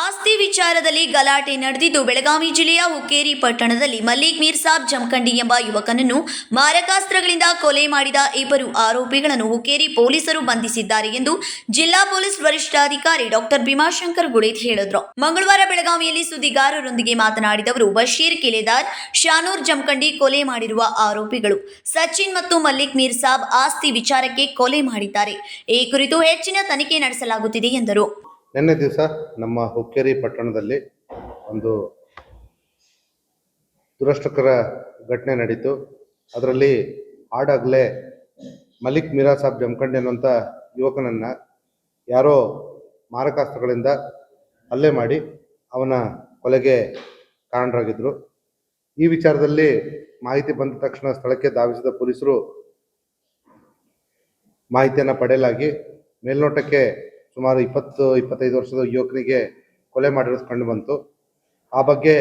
ಆಸ್ತಿ ವಿಚಾರದಲ್ಲಿ ಗಲಾಟೆ ನಡೆದಿದ್ದು ಬೆಳಗಾವಿ ಜಿಲ್ಲೆಯ ಹುಕ್ಕೇರಿ ಪಟ್ಟಣದಲ್ಲಿ ಮಲ್ಲಿಕ್ ಮೀರ್ ಸಾಬ್ ಜಮಖಂಡಿ ಎಂಬ ಯುವಕನನ್ನು ಮಾರಕಾಸ್ತ್ರಗಳಿಂದ ಕೊಲೆ ಮಾಡಿದ ಇಬ್ಬರು ಆರೋಪಿಗಳನ್ನು ಹುಕ್ಕೇರಿ ಪೊಲೀಸರು ಬಂಧಿಸಿದ್ದಾರೆ ಎಂದು ಜಿಲ್ಲಾ ಪೊಲೀಸ್ ವರಿಷ್ಠಾಧಿಕಾರಿ ಡಾಕ್ಟರ್ ಭೀಮಾಶಂಕರ್ ಗುಡೇತ್ ಹೇಳಿದರು. ಮಂಗಳವಾರ ಬೆಳಗಾವಿಯಲ್ಲಿ ಸುದ್ದಿಗಾರರೊಂದಿಗೆ ಮಾತನಾಡಿದವರು ಬಶೀರ್ ಕಿಲೆದಾರ್ ಶಾನೂರ್ ಜಮಖಂಡಿ ಕೊಲೆ ಮಾಡಿರುವ ಆರೋಪಿಗಳು ಸಚಿನ್ ಮತ್ತು ಮಲ್ಲಿಕ್ ಮೀರ್ ಸಾಬ್ ಆಸ್ತಿ ವಿಚಾರಕ್ಕೆ ಕೊಲೆ ಮಾಡಿದ್ದಾರೆ. ಈ ಕುರಿತು ಹೆಚ್ಚಿನ ತನಿಖೆ ನಡೆಸಲಾಗುತ್ತಿದೆ ಎಂದರು. ನಿನ್ನೆ ದಿವಸ ನಮ್ಮ ಹುಕ್ಕೇರಿ ಪಟ್ಟಣದಲ್ಲಿ ಒಂದು ದುರಷ್ಟಕರ ಘಟನೆ ನಡೀತು. ಅದರಲ್ಲಿ ಆಡಾಗಲೇ ಮಲಿಕ್ ಮೀರಾ ಸಾಬ್ ಜಮಖಂಡಿ ಅನ್ನುವಂಥ ಯುವಕನನ್ನು ಯಾರೋ ಮಾರಕಾಸ್ತ್ರಗಳಿಂದ ಹಲ್ಲೆ ಮಾಡಿ ಅವನ ಕೊಲೆಗೆ ಕಾರಣರಾಗಿದ್ದರು ಈ ವಿಚಾರದಲ್ಲಿ ಮಾಹಿತಿ ಬಂದ ತಕ್ಷಣ ಸ್ಥಳಕ್ಕೆ ಧಾವಿಸಿದ ಪೊಲೀಸರು ಮಾಹಿತಿಯನ್ನು ಪಡೆಯಲಾಗಿ ಮೇಲ್ನೋಟಕ್ಕೆ ಸುಮಾರು ಇಪ್ಪತ್ತು, ಇಪ್ಪತ್ತೈದು ವರ್ಷದ ಯುವಕನಿಗೆ ಕೊಲೆ ಮಾಡಿರೋದು ಕಂಡು ಬಂತು. ಆ ಬಗ್ಗೆ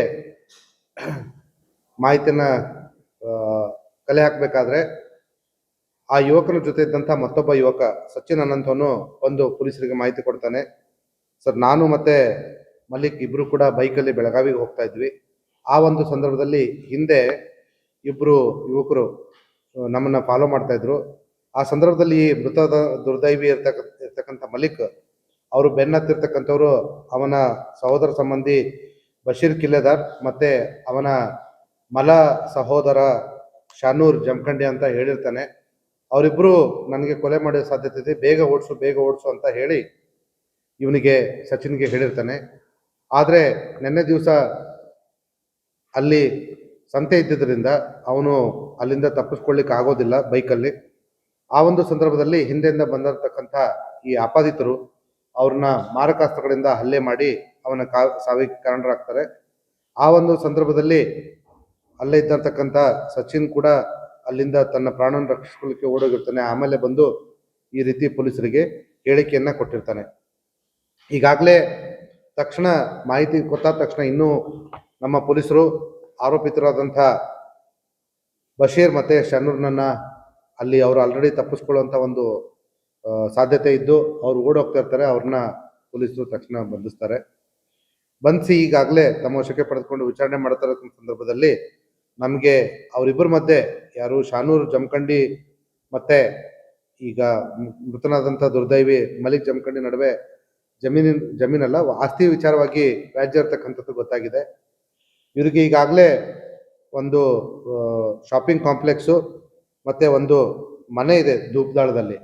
ಮಾಹಿತಿಯನ್ನು ಕಲೆ ಹಾಕಬೇಕಾದ್ರೆ ಆ ಯುವಕನ ಜೊತೆ ಇದ್ದಂಥ ಮತ್ತೊಬ್ಬ ಯುವಕ ಸಚಿನ್ ಅನಂತವನು ಒಂದು ಪೊಲೀಸರಿಗೆ ಮಾಹಿತಿ ಕೊಡ್ತಾನೆ. ಸರ್, ನಾನು ಮತ್ತೆ ಮಲ್ಲಿಕ್ ಇಬ್ರು ಕೂಡ ಬೈಕಲ್ಲಿ ಬೆಳಗಾವಿಗೆ ಹೋಗ್ತಾ ಇದ್ವಿ. ಆ ಒಂದು ಸಂದರ್ಭದಲ್ಲಿ ಹಿಂದೆ ಇಬ್ಬರು ಯುವಕರು ನಮ್ಮನ್ನು ಫಾಲೋ ಮಾಡ್ತಾ ಇದ್ರು. ಆ ಸಂದರ್ಭದಲ್ಲಿ ಮೃತದ ದುರ್ದೈವಿ ಇರ್ತಕ್ಕ ಇರ್ತಕ್ಕಂಥ ಮಲಿಕ್, ಅವರು ಬೆನ್ನತ್ತಿರ್ತಕ್ಕಂಥವ್ರು ಅವನ ಸಹೋದರ ಸಂಬಂಧಿ ಬಶೀರ್ ಕಿಲ್ಲೆದಾರ್ ಮತ್ತೆ ಅವನ ಮಲ ಸಹೋದರ ಶಾನೂರ್ ಜಮಖಂಡಿ ಅಂತ ಹೇಳಿರ್ತಾನೆ. ಅವರಿಬ್ಬರು ನನಗೆ ಕೊಲೆ ಮಾಡೋ ಸಾಧ್ಯತೆ ಇದೆ, ಬೇಗ ಓಡಿಸು ಬೇಗ ಓಡಿಸು ಅಂತ ಹೇಳಿ ಇವನಿಗೆ, ಸಚಿನ್ಗೆ ಹೇಳಿರ್ತಾನೆ. ಆದರೆ ನಿನ್ನೆ ದಿವಸ ಅಲ್ಲಿ ಸಂತೆ ಇದ್ದಿದ್ದರಿಂದ ಅವನು ಅಲ್ಲಿಂದ ತಪ್ಪಿಸ್ಕೊಳ್ಳಿಕ್ಕೆ ಆಗೋದಿಲ್ಲ ಬೈಕಲ್ಲಿ. ಆ ಒಂದು ಸಂದರ್ಭದಲ್ಲಿ ಹಿಂದೆಯಿಂದ ಬಂದಿರತಕ್ಕಂಥ ಈ ಆಪಾದಿತರು ಅವ್ರನ್ನ ಮಾರಕಾಸ್ತ್ರಗಳಿಂದ ಹಲ್ಲೆ ಮಾಡಿ ಅವನ ಕಾ, ಸಾವಿಗೆ ಕಾರಣರಾಗ್ತಾರೆ. ಆ ಒಂದು ಸಂದರ್ಭದಲ್ಲಿ ಅಲ್ಲೇ ಇದ್ದಂತಕ್ಕಂಥ ಸಚಿನ್ ಕೂಡ ಅಲ್ಲಿಂದ ತನ್ನ ಪ್ರಾಣನ ರಕ್ಷಿಸ್ಕೊಳ್ಳಿಕ್ಕೆ ಓಡೋಗಿರ್ತಾನೆ. ಆಮೇಲೆ ಬಂದು ಈ ರೀತಿ ಪೊಲೀಸರಿಗೆ ಹೇಳಿಕೆಯನ್ನ ಕೊಟ್ಟಿರ್ತಾನೆ. ಈಗಾಗಲೇ ತಕ್ಷಣ ಮಾಹಿತಿ ಗೊತ್ತಾದ ತಕ್ಷಣ ಇನ್ನೂ ನಮ್ಮ ಪೊಲೀಸರು ಆರೋಪಿತರಾದಂಥ ಬಶೀರ್ ಮತ್ತೆ ಶನೂರ್ನನ್ನ ಅಲ್ಲಿ ಅವರು ಆಲ್ರೆಡಿ ತಪ್ಪಿಸ್ಕೊಳ್ಳುವಂಥ ಒಂದು ಸಾಧ್ಯತೆ ಇದ್ದು ಅವ್ರು ಓಡೋಗ್ತಾ ಇರ್ತಾರೆ, ಅವ್ರನ್ನ ಪೊಲೀಸರು ತಕ್ಷಣ ಬಂಧಿಸ್ತಾರೆ. ಬಂಧಿಸಿ ಈಗಾಗಲೇ ತಮ್ಮ ವಶಕ್ಕೆ ಪಡೆದುಕೊಂಡು ವಿಚಾರಣೆ ಮಾಡ್ತಾ ಸಂದರ್ಭದಲ್ಲಿ ನಮಗೆ ಅವರಿಬ್ಬರ ಮಧ್ಯೆ ಯಾರು ಶಾನೂರ್ ಜಮಖಂಡಿ ಮತ್ತೆ ಈಗ ಮೃತನಾದಂಥ ದುರ್ದೈವಿ ಮಲಿಕ್ ಜಮಖಂಡಿ ನಡುವೆ ಜಮೀನಿನ, ಜಮೀನಲ್ಲ, ಆಸ್ತಿ ವಿಚಾರವಾಗಿ ವ್ಯಾಜ್ಯ ಇರ್ತಕ್ಕಂಥದ್ದು ಗೊತ್ತಾಗಿದೆ. ಇವರಿಗೆ ಈಗಾಗಲೇ ಒಂದು ಶಾಪಿಂಗ್ ಕಾಂಪ್ಲೆಕ್ಸು ಮತ್ತೆ ಒಂದು ಮನೆ ಇದೆ ಧೂಪ್ದಾಳದಲ್ಲಿ.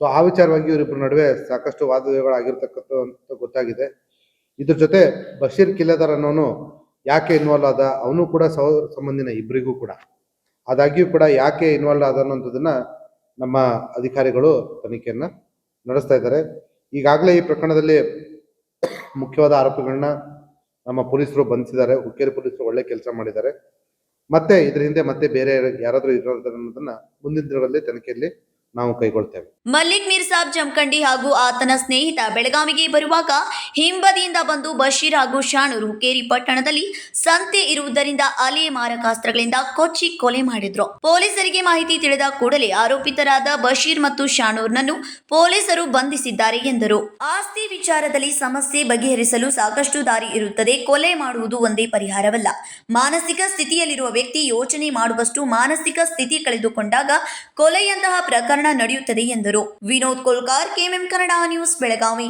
ಸೊ ಆ ವಿಚಾರವಾಗಿ ಇವರಿಬ್ಬರ ನಡುವೆ ಸಾಕಷ್ಟು ವಾದವಿವಾದಗಳಾಗಿರ್ತಕ್ಕಂಥ ಅಂತ ಗೊತ್ತಾಗಿದೆ. ಇದ್ರ ಜೊತೆ ಬಶೀರ್ ಕಿಲೆದಾರ್ ಅನ್ನೋನು ಯಾಕೆ ಇನ್ವಾಲ್ವ್ ಆದ ಅವನು ಕೂಡ ಸಹೋದರ ಸಂಬಂಧಿನ ಇಬ್ಬರಿಗೂ ಕೂಡ. ಆದಾಗ್ಯೂ ಕೂಡ ಯಾಕೆ ಇನ್ವಾಲ್ವ್ ಆದ ಅನ್ನೋಂಥದ್ದನ್ನ ನಮ್ಮ ಅಧಿಕಾರಿಗಳು ತನಿಖೆಯನ್ನು ನಡೆಸ್ತಾ ಇದ್ದಾರೆ. ಈಗಾಗಲೇ ಈ ಪ್ರಕರಣದಲ್ಲಿ ಮುಖ್ಯವಾದ ಆರೋಪಿಗಳನ್ನ ನಮ್ಮ ಪೊಲೀಸರು ಬಂಧಿಸಿದ್ದಾರೆ. ಹುಕ್ಕೇರಿ ಪೊಲೀಸರು ಒಳ್ಳೆ ಕೆಲಸ ಮಾಡಿದ್ದಾರೆ. ಮತ್ತೆ ಇದ್ರ ಹಿಂದೆ ಮತ್ತೆ ಬೇರೆ ಯಾರಾದ್ರೂ ಇರೋದನ್ನ ಮುಂದಿನ ದಿನಗಳಲ್ಲಿ ತನಿಖೆಯಲ್ಲಿ ನಾವು ಕೈಗೊಳ್ತೇವೆ. ಮಲ್ಲಿಕ್ ಮೀರ್ ಸಾಬ್ ಜಮಖಂಡಿ ಹಾಗೂ ಆತನ ಸ್ನೇಹಿತ ಬೆಳಗಾವಿಗೆ ಬರುವಾಗ ಹಿಂಬದಿಯಿಂದ ಬಂದು ಬಶೀರ್ ಹಾಗೂ ಶಾಣೂರು ಹುಕ್ಕೇರಿ ಪಟ್ಟಣದಲ್ಲಿ ಸಂತೆ ಇರುವುದರಿಂದ ಅಲೆ ಮಾರಕಾಸ್ತ್ರಗಳಿಂದ ಕೊಚ್ಚಿ ಕೊಲೆ ಮಾಡಿದ್ರು. ಪೊಲೀಸರಿಗೆ ಮಾಹಿತಿ ತಿಳಿದ ಕೂಡಲೇ ಆರೋಪಿತರಾದ ಬಶೀರ್ ಮತ್ತು ಶಾಣೂರ್ನನ್ನು ಪೊಲೀಸರು ಬಂಧಿಸಿದ್ದಾರೆ ಎಂದರು. ಆಸ್ತಿ ವಿಚಾರದಲ್ಲಿ ಸಮಸ್ಯೆ ಬಗೆಹರಿಸಲು ಸಾಕಷ್ಟು ದಾರಿ ಇರುತ್ತದೆ, ಕೊಲೆ ಮಾಡುವುದು ಒಂದೇ ಪರಿಹಾರವಲ್ಲ. ಮಾನಸಿಕ ಸ್ಥಿತಿಯಲ್ಲಿರುವ ವ್ಯಕ್ತಿ ಯೋಚನೆ ಮಾಡುವಷ್ಟು ಮಾನಸಿಕ ಸ್ಥಿತಿ ಕಳೆದುಕೊಂಡಾಗ ಕೊಲೆಯಂತಹ ಪ್ರಕರಣ ಕನ್ನಡ ನಡೆಯುತ್ತದೆ ಎಂದರು. Vinod Kolkar KMM Kannada news Belagavi.